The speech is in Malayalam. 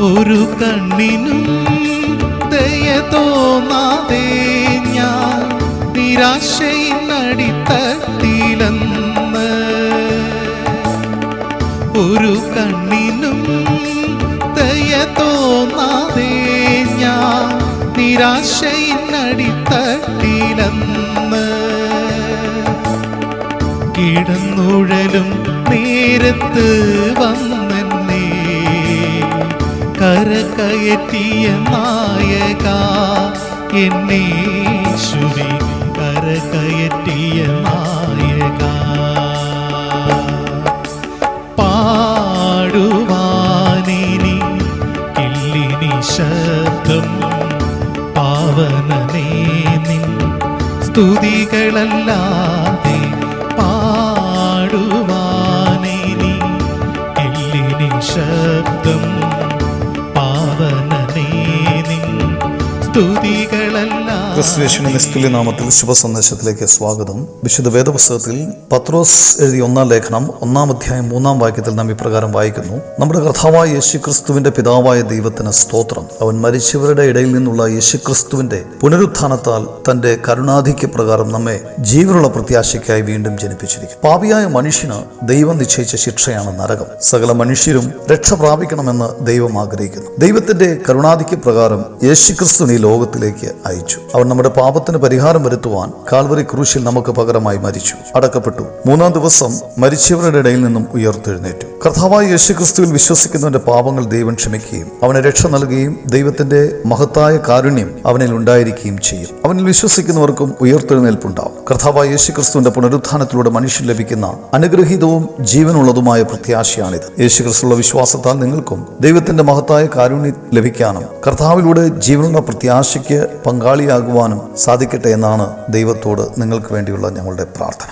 ഒരു കണ്ണിനും ദയ തോന്നാതെ ഞാൻ നിരാശയിനടിത്തട്ടിലെന്ന് ഒരു കണ്ണിനും ദയ തോന്നാതെ ഞാൻ നിരാശയിനടിത്തട്ടിലെന്ന് കിടന്നുഴലും നേരത്ത് വന്നെന്നെ കരകയറ്റിയ നായക എന്നെ കര കരകയറ്റിയ നായക. പാടുവാനിനി കില്ലിനി ശബ്ദം പാവനമേ നിൻ സ്തുതികളല്ലാതെ സ്തുതികളല്ലാതെ ക്രിസ്തുവേശുവിന്റെ നിസ്തുല്യ നാമത്തിൽ ശുഭ സന്ദേശത്തിലേക്ക് സ്വാഗതം. വിശുദ്ധ വേദപുസ്തകത്തിൽ പത്രോസ് എഴുതിയ ഒന്നാം ലേഖനം ഒന്നാം അധ്യായം മൂന്നാം വാക്യത്തിൽ നാം ഇപ്രകാരം വായിക്കുന്നു. നമ്മുടെ കർത്താവായ യേശുക്രിസ്തുവിന്റെ പിതാവായ ദൈവത്തിന് സ്തോത്രം. അവൻ മരിച്ചവരുടെ ഇടയിൽ നിന്നുള്ള യേശു ക്രിസ്തുവിന്റെ പുനരുത്ഥാനത്താൽ തന്റെ കരുണാധിക്യ പ്രകാരം നമ്മെ ജീവനുള്ള പ്രത്യാശയ്ക്കായി വീണ്ടും ജനിപ്പിച്ചിരിക്കും പാപിയായ മനുഷ്യന് ദൈവം നിശ്ചയിച്ച ശിക്ഷയാണ് നരകം. സകല മനുഷ്യരും രക്ഷ പ്രാപിക്കണമെന്ന് ദൈവം ആഗ്രഹിക്കുന്നു. ദൈവത്തിന്റെ കരുണാധിക്യ പ്രകാരം യേശു ക്രിസ്തുവിനെ ലോകത്തിലേക്ക് അയച്ചു അവൻ നമ്മുടെ പാപത്തിന് പരിഹാരം വരുത്തുവാൻ കാൽവറി ക്രൂശിൽ നമുക്ക് പകരമായി മരിച്ചു. അടക്കപ്പെട്ടു. മൂന്നാം ദിവസം മരിച്ചവരുടെ ഇടയിൽ നിന്നും ഉയർത്തെഴുന്നേറ്റു. കർത്താവായ യേശുക്രിസ്തുവിൽ വിശ്വസിക്കുന്നവന്റെ പാപങ്ങൾ ദൈവം ക്ഷമിക്കുകയും അവന് രക്ഷ നൽകുകയും ദൈവത്തിന്റെ മഹത്തായ കാരുണ്യം അവനിൽ ഉണ്ടായിരിക്കുകയും ചെയ്യും. അവനിൽ വിശ്വസിക്കുന്നവർക്കും ഉയർത്തെഴുന്നേൽപ്പുണ്ടാവും. കർത്താവായ യേശുക്രിസ്തുവിന്റെ പുനരുത്ഥാനത്തിലൂടെ മനുഷ്യൻ ലഭിക്കുന്ന അനുഗ്രഹീതവും ജീവനുള്ളതുമായ പ്രത്യാശയാണിത്. യേശുക്രിസ്തുള്ള വിശ്വാസത്താൽ നിങ്ങൾക്കും ദൈവത്തിന്റെ മഹത്തായ കാരുണ്യം ലഭിക്കാനും കർത്താവിലൂടെ ജീവനുള്ള പ്രത്യാശയ്ക്ക് പങ്കാളിയാകുവാനും സാധിക്കട്ടെ എന്നാണ് ദൈവത്തോട് നിങ്ങൾക്ക് വേണ്ടിയുള്ള ഞങ്ങളുടെ പ്രാർത്ഥന.